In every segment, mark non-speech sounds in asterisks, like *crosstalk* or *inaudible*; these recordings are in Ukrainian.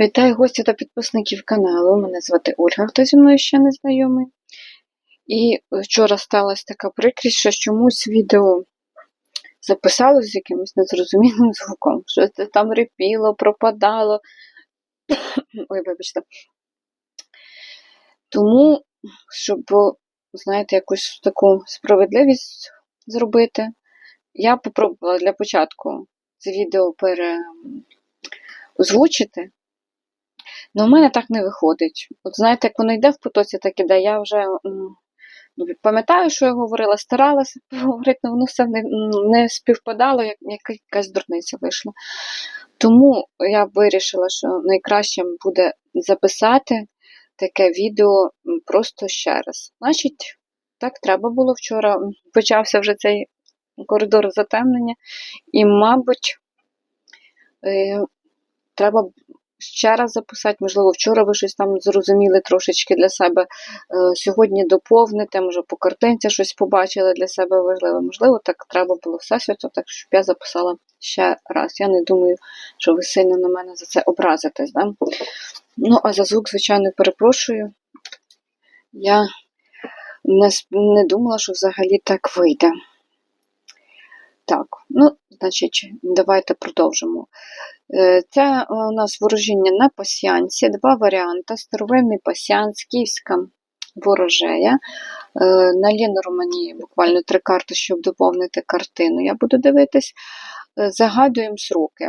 Вітаю гості та підписників каналу. Мене звати Ольга, хто зі мною ще не знайомий. І вчора сталася така прикрість, що чомусь відео записалось з якимось незрозумілим *laughs* звуком. Щось там репіло, пропадало. *coughs* Ой, вибачте. Тому, щоб, знаєте, якусь таку справедливість зробити, я попробувала для початку це відео переозвучити. Ну, у мене так не виходить. От знаєте, як воно йде в потоці, так іде. Я вже ну, пам'ятаю, що я говорила, старалася *laughs* говорити, але воно все не, не співпадало, як як якась дурниця вийшла. Тому я вирішила, що найкраще буде записати таке відео просто ще раз. Значить, так треба було вчора. Почався вже цей коридор затемнення, і, мабуть, е, треба ще раз записати, можливо, вчора ви щось там зрозуміли трошечки для себе. Е, Сьогодні доповните, може, по картинці щось побачили для себе важливе. Можливо, так треба було всесвіто, так щоб я записала ще раз. Я не думаю, що ви сильно на мене за це образитесь. Да? Ну, а за звук, звичайно, перепрошую. Я не, не думала, що взагалі так вийде. Так, ну, значить, давайте продовжимо. Е, Це у нас ворожіння на пасіянці, два варіанти: старовинний пасіянс, київська ворожея. Е, На Лінору мені буквально три карти, щоб доповнити картину. Я буду дивитись. Е, Загадуємо сроки.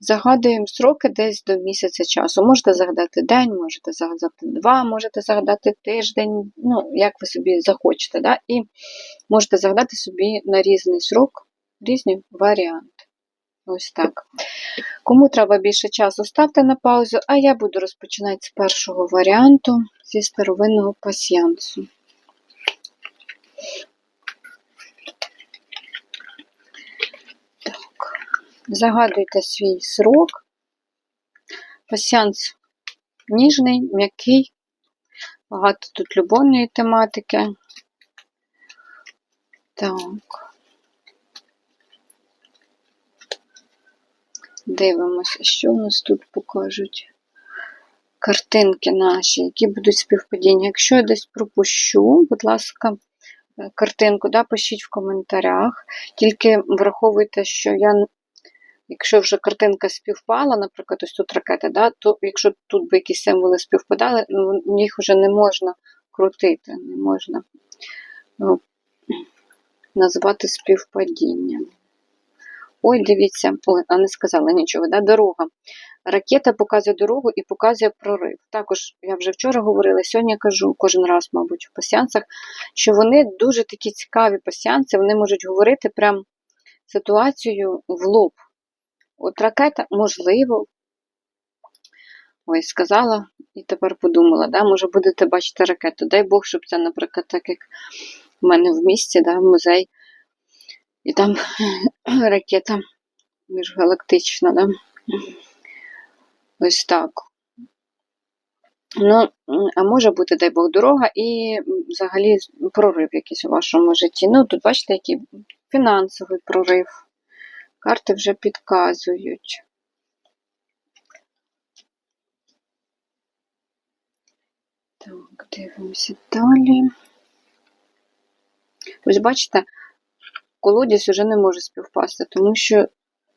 Загадуємо сроки десь до місяця часу. Можете загадати день, можете загадати два, можете загадати тиждень, ну, як ви собі захочете. Да? І можете загадати собі на різний срок різні варіанти. Ось так. Кому треба більше часу, ставте на паузу, а я буду розпочинати з першого варіанту зі старовинного пасіянсу. Так. Загадуйте свій срок. Пасіянс ніжний, м'який, багато тут любовної тематики. Так. Дивимося, що у нас тут покажуть. Картинки наші, які будуть співпадіння. Якщо я десь пропущу, будь ласка, е, картинку да, пишіть в коментарях. Тільки враховуйте, що я, якщо вже картинка співпала, наприклад, ось тут ракета, да, то якщо тут би якісь символи співпадали, ну, їх вже не можна крутити, не можна ну, назвати співпадінням. Ой, дивіться, а не сказала нічого, да? дорога. Ракета показує дорогу і показує прорив. Також я вже вчора говорила, сьогодні кажу кожен раз, мабуть, в пасіянсах, що вони дуже такі цікаві пасіянці, вони можуть говорити прям ситуацію в лоб. От ракета, можливо, ой, сказала і тепер подумала, да, може будете бачити ракету. Дай Бог, щоб це, наприклад, так як в мене в місті, да, в музей. І там *clears throat* ракета міжгалактична, да? Ось так. Ну, а може бути, дай Бог, дорога і взагалі прорив якийсь у вашому житті. Ну, тут бачите, який фінансовий прорив. Карти вже підказують. Так, дивимося далі. Ось бачите, колодязь вже не може співпасти, тому що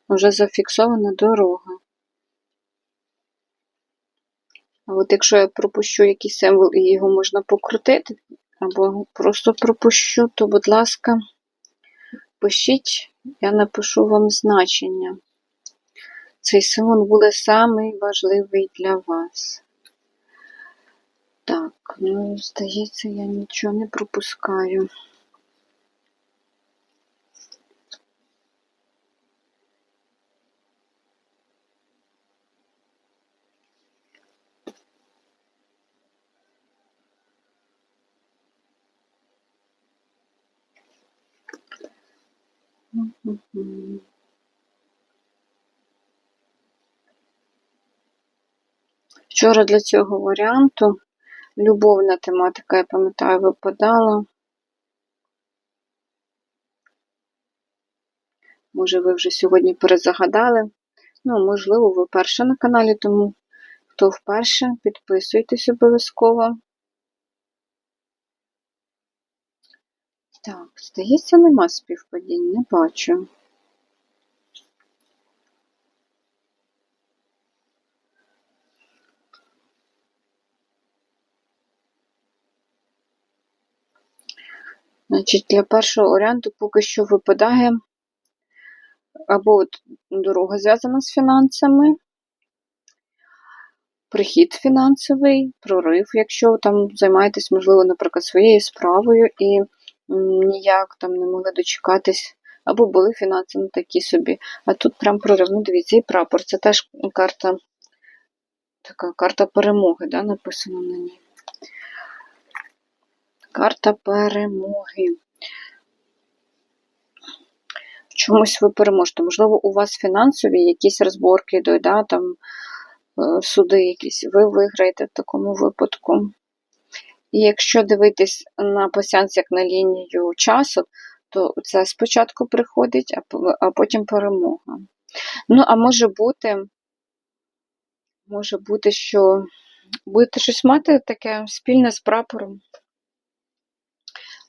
вже зафіксована дорога. А от якщо я пропущу якийсь символ і його можна покрутити, або просто пропущу, то, будь ласка, пишіть, я напишу вам значення. Цей символ буде самий важливий для вас. Так, ну, здається, я нічого не пропускаю. Вчора для цього варіанту любовна тематика, я пам'ятаю, випадала. Може, ви вже сьогодні перезагадали. Ну, можливо, ви перша на каналі, тому Хто вперше, підписуйтесь обов'язково. Так, здається, нема співпадінь, не бачу. Значить, для першого варіанту поки що випадає або дорога зв'язана з фінансами, прихід фінансовий, прорив, якщо там займаєтесь, можливо, наприклад, своєю справою і ніяк там не могли дочекатись, або були фінанси ну, такі собі. А тут прям прорив. Ну, дивіться, і прапор. Це теж карта, така карта перемоги, да, написано на ній. Карта перемоги. Чомусь ви переможете. Можливо, у вас фінансові якісь розборки йдуть, да, там е, суди якісь, ви виграєте в такому випадку. І якщо дивитись на пасіанс як на лінію часу, то це спочатку приходить, а потім перемога. Ну, а може бути, може бути, що будете щось мати таке спільне з прапором.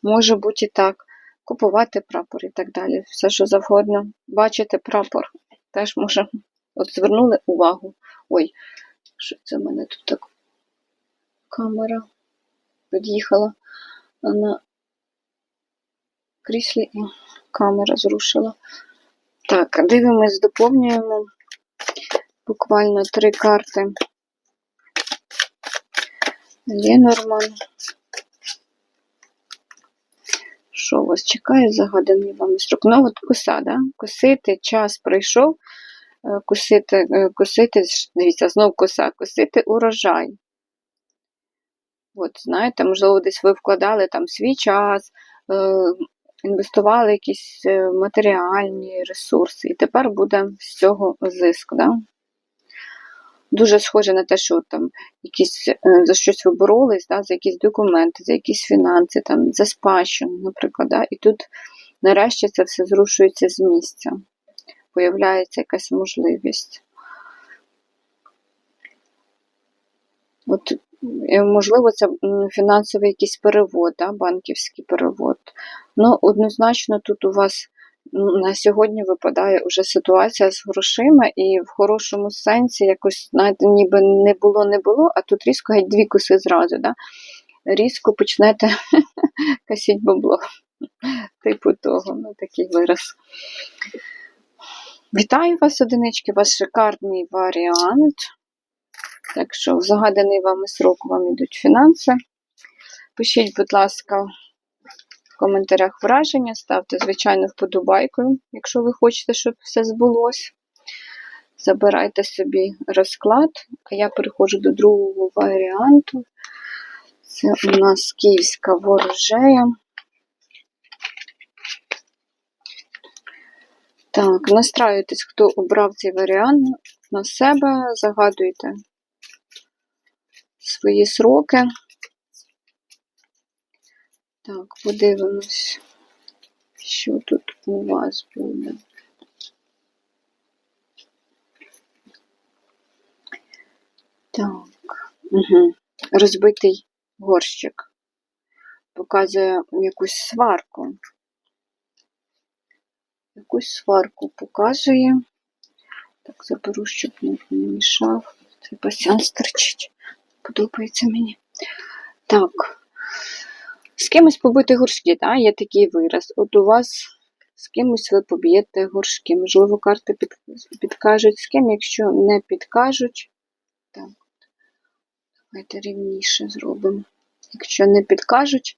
Може бути і так. Купувати прапор і так далі. Все, що завгодно. Бачити прапор теж може. От звернули увагу. Ой, що це в мене тут так? Камера під'їхала на кріслі і камера зрушила. Так, дивимось, доповнюємо буквально три карти. Ленорман. Що вас чекає? Загаданий вам строк. Ну, от коса, да? Косити, час пройшов. Е, Косити, е, косити, дивіться, знов коса, косити урожай. От, знаєте, можливо, десь ви вкладали там свій час, е, інвестували якісь матеріальні ресурси, і тепер буде з цього зиск. Да? Дуже схоже на те, що там якісь е, за щось ви боролись, да, за якісь документи, за якісь фінанси, там, за спадщину, наприклад. Да? І тут нарешті це все зрушується з місця. Появляється якась можливість. От, е, можливо, це фінансовий якийсь перевод, да, банківський перевод. Ну, однозначно, тут у вас на сьогодні випадає вже ситуація з грошима, і в хорошому сенсі якось, знаєте, ніби не було, не було, а тут різко геть дві коси зразу. Да? Різко почнете *laughs* косіть бабло. Типу того, ну такий вираз. Вітаю вас, одинички, у вас шикарний варіант. Так що в загаданий вами срок вам йдуть фінанси. Пишіть, будь ласка, коментарях враження, ставте, звичайно, вподобайкою, якщо ви хочете, щоб все збулося. Забирайте собі розклад, а я переходжу до другого варіанту. Це у нас київська ворожея. Так, настраюйтесь, хто обрав цей варіант на себе, загадуйте свої сроки. Так, подивимось, що тут у вас буде. Так, угу. розбитий горщик. Показує якусь сварку. Якусь сварку показує. Так, заберу, щоб не, мішав. Цей пасіанс терчить. Подобається мені. Так. Кимось побити горшки, так? Є такий вираз. От у вас з кимось ви поб'єте горшки. Можливо, карти під, підкажуть з ким, якщо не підкажуть. Так. Давайте рівніше зробимо. Якщо не підкажуть,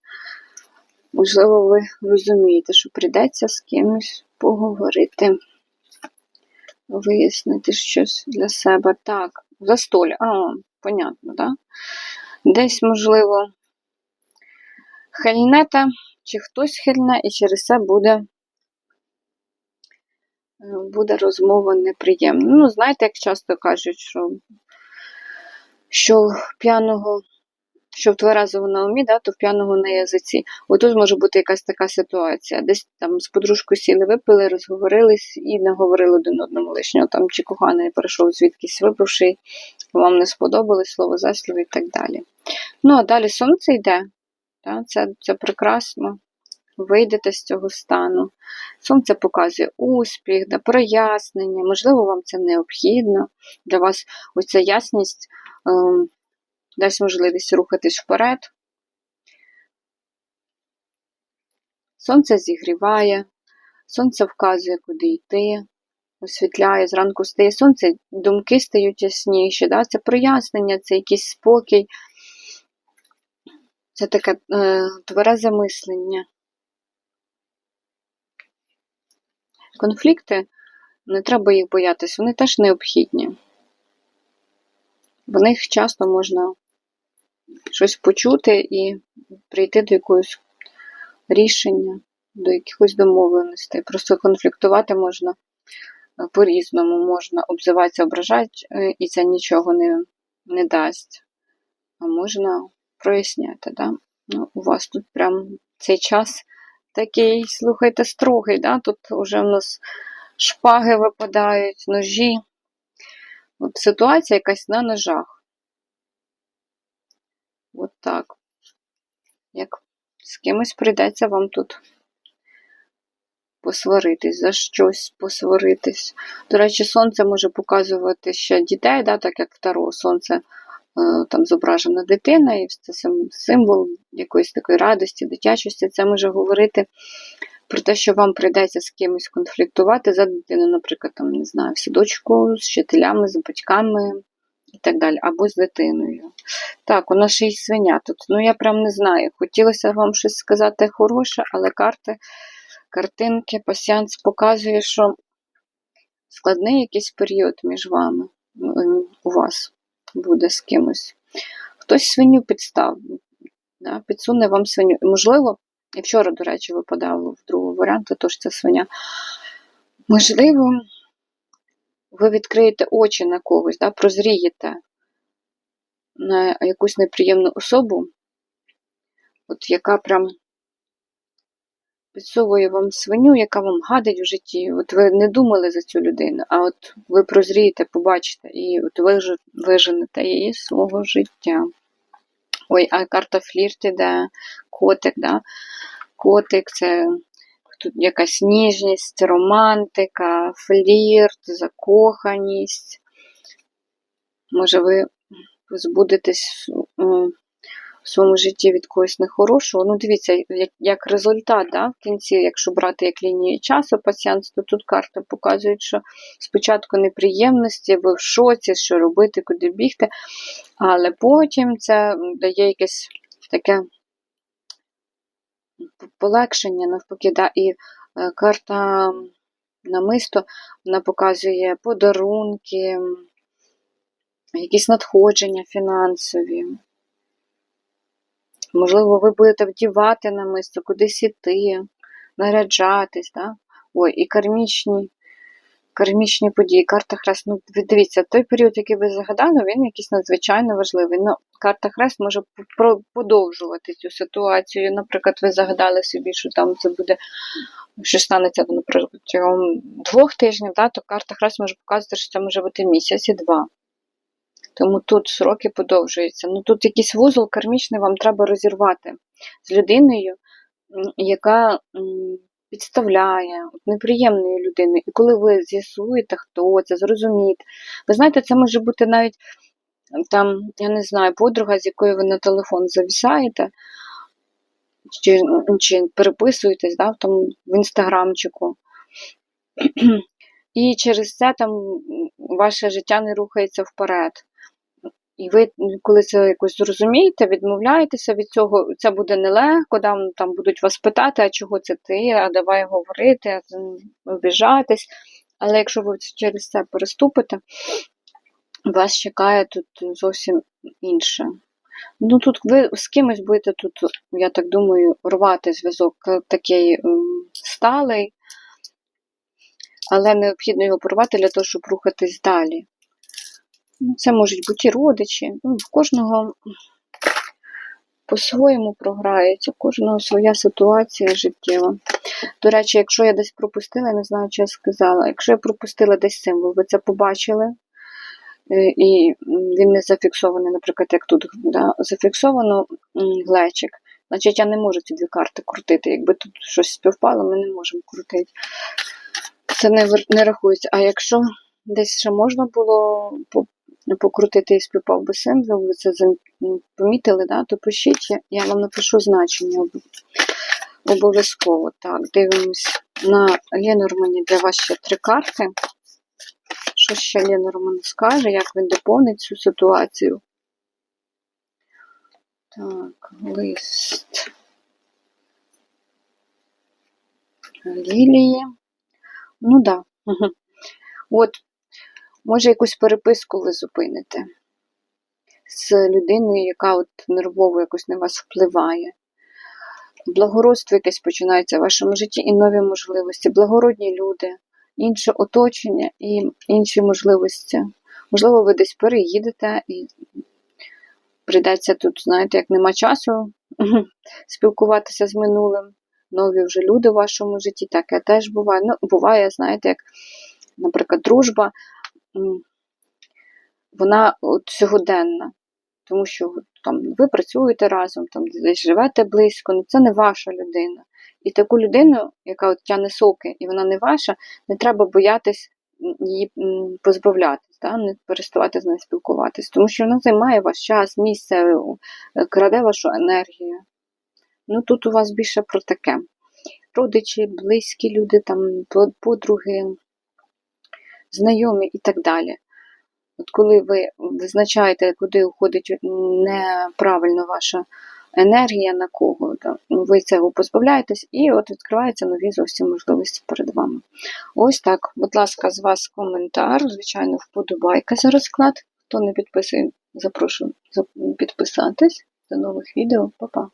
можливо, ви розумієте, що прийдеться з кимось поговорити, вияснити щось для себе. Так, застоль. А, понятно, так? Да? Десь, можливо, хильнете, чи хтось хильне, і через це буде, е, буде розмова неприємна. Ну, знаєте, як часто кажуть, що, що п'яного що в тверезого на умі, да, то в п'яного на язиці. Отут може бути якась така ситуація. Десь там з подружкою сіли, випили, розговорились і наговорили один одному лишнього. Там чи коханий прийшов звідкись випивший, вам не сподобалось слово заслів і так далі. Ну, а далі сонце йде. Це, це прекрасно. Вийдете з цього стану. Сонце показує успіх, да, прояснення. Можливо, вам це необхідно. Для вас оця ясність ем, дасть можливість рухатись вперед. Сонце зігріває, сонце вказує, куди йти, освітляє, зранку стає сонце, думки стають ясніші. Да? Це прояснення, це якийсь спокій, це таке е, тверезе мислення. Конфлікти, не треба їх боятися, вони теж необхідні. В них часто можна щось почути і прийти до якогось рішення, до якихось домовленостей. Просто конфліктувати можна е, по-різному, можна обзиватися, ображати, е, і це нічого не, не дасть. А можна проясняти. Да? Ну, У вас тут прям цей час такий, слухайте, строгий. Да? Тут вже в нас шпаги випадають, ножі. От Ситуація якась на ножах. От так. Як з кимось прийдеться вам тут посваритись, за щось посваритись. До речі, сонце може показувати ще дітей, да, так як второго сонце там зображена дитина, і це символ якоїсь такої радості, дитячості. Це може говорити про те, що вам прийдеться з кимось конфліктувати за дитину, наприклад, там, не знаю, в садочку, з вчителями, з батьками і так далі, або з дитиною. Так, у нас ще й свиня тут. Ну, я прям не знаю. Хотілося вам щось сказати хороше, але карти, картинки, пасіанс показує, що складний якийсь період між вами у вас буде з кимось. Хтось свиню підстав, да, підсуне вам свиню. Можливо, і вчора, до речі, випадало в другого варіанту, тож це свиня. Можливо, ви відкриєте очі на когось, да, прозрієте на якусь неприємну особу, от яка прям підсовує вам свиню, яка вам гадить в житті. От ви не думали за цю людину, а от ви прозрієте, побачите, і от ви виженете її свого життя. Ой, а карта флірт іде, котик, да? Котик це тут якась ніжність, романтика, флірт, закоханість. Може, ви позбудетесь в своєму житті від когось нехорошого. Ну, дивіться, як як результат, да, в кінці, якщо брати як лінію часу пацієнт, то тут карта показує, що спочатку неприємності, ви в шоці, що робити, куди бігти, але потім це дає якесь таке полегшення, навпаки, да, і е, карта намисто вона показує подарунки, якісь надходження фінансові. Можливо, ви будете вдівати намисто, кудись іти, наряджатись. Да? Ой, і кармічні кармічні події, карта Хрест. Ну, дивіться, той період, який ви загадали, він якийсь надзвичайно важливий. Ну, Карта Хрест може подовжувати цю ситуацію. Наприклад, ви загадали собі, що там це буде, що станеться, протягом двох тижнів, да, то карта Хрест може показувати, що це може бути місяць і два. Тому тут сроки подовжуються. Ну тут якийсь вузол кармічний вам треба розірвати з людиною, яка підставляє неприємною людиною. І коли ви з'ясуєте, хто це, зрозумієте. Ви знаєте, це може бути навіть там, я не знаю, подруга, з якою ви на телефон завісаєте, чи чи переписуєтесь да, там, в інстаграмчику. І через це там ваше життя не рухається вперед. І ви, коли це якось зрозумієте, відмовляєтеся від цього, це буде нелегко, там, там будуть вас питати, а чого це ти, а давай говорити, обіжатись. Але якщо ви через це переступите, вас чекає тут зовсім інше. Ну тут ви з кимось будете тут, я так думаю, рвати зв'язок такий сталий, але необхідно його порвати для того, щоб рухатись далі. Ну, це можуть бути і родичі. Ну, В кожного по-своєму програється, у кожного своя ситуація життєва. До речі, якщо я десь пропустила, я не знаю, чи я сказала, якщо я пропустила десь символ, ви це побачили, е, і він не зафіксований, наприклад, як тут да, зафіксовано глечик, значить я не можу ці дві карти крутити. Якби тут щось співпало, ми не можемо крутити. Це не, не рахується. А якщо десь ще можна було покрутити і співпав би символ, ви це помітили, да? то пишіть, я- вам напишу значення обов'язково. Так, дивимось на Ленормані, для вас ще три карти. Що ще Ленорман скаже, як він доповнить цю ситуацію? Так, лист Лілії. Ну так. Да. От, може, якусь переписку ви зупините з людиною, яка от нервово якось на вас впливає. Благородство якесь починається в вашому житті і нові можливості, благородні люди, інше оточення і інші можливості. Можливо, ви десь переїдете і прийдеться тут, знаєте, як нема часу *laughs* спілкуватися з минулим. Нові вже люди в вашому житті, таке теж буває. Ну, буває, знаєте, як, наприклад, дружба, вона от сьогоденна, тому що там ви працюєте разом, там десь живете близько, ну це не ваша людина. І таку людину, яка от тяне соки, і вона не ваша, не треба боятись її позбавлятись, да? не переставати з нею спілкуватись, тому що вона займає ваш час, місце, е, краде вашу енергію. Ну тут у вас більше про таке. Родичі, близькі люди, там, подруги, знайомі і так далі. От коли ви визначаєте, куди уходить неправильно ваша енергія, на кого, да, ви цього позбавляєтесь, і от відкриваються нові зовсім можливості перед вами. Ось так, будь ласка, з вас коментар, звичайно, вподобайка за розклад. Хто не підписує, запрошую підписатись. До нових відео, Па-па!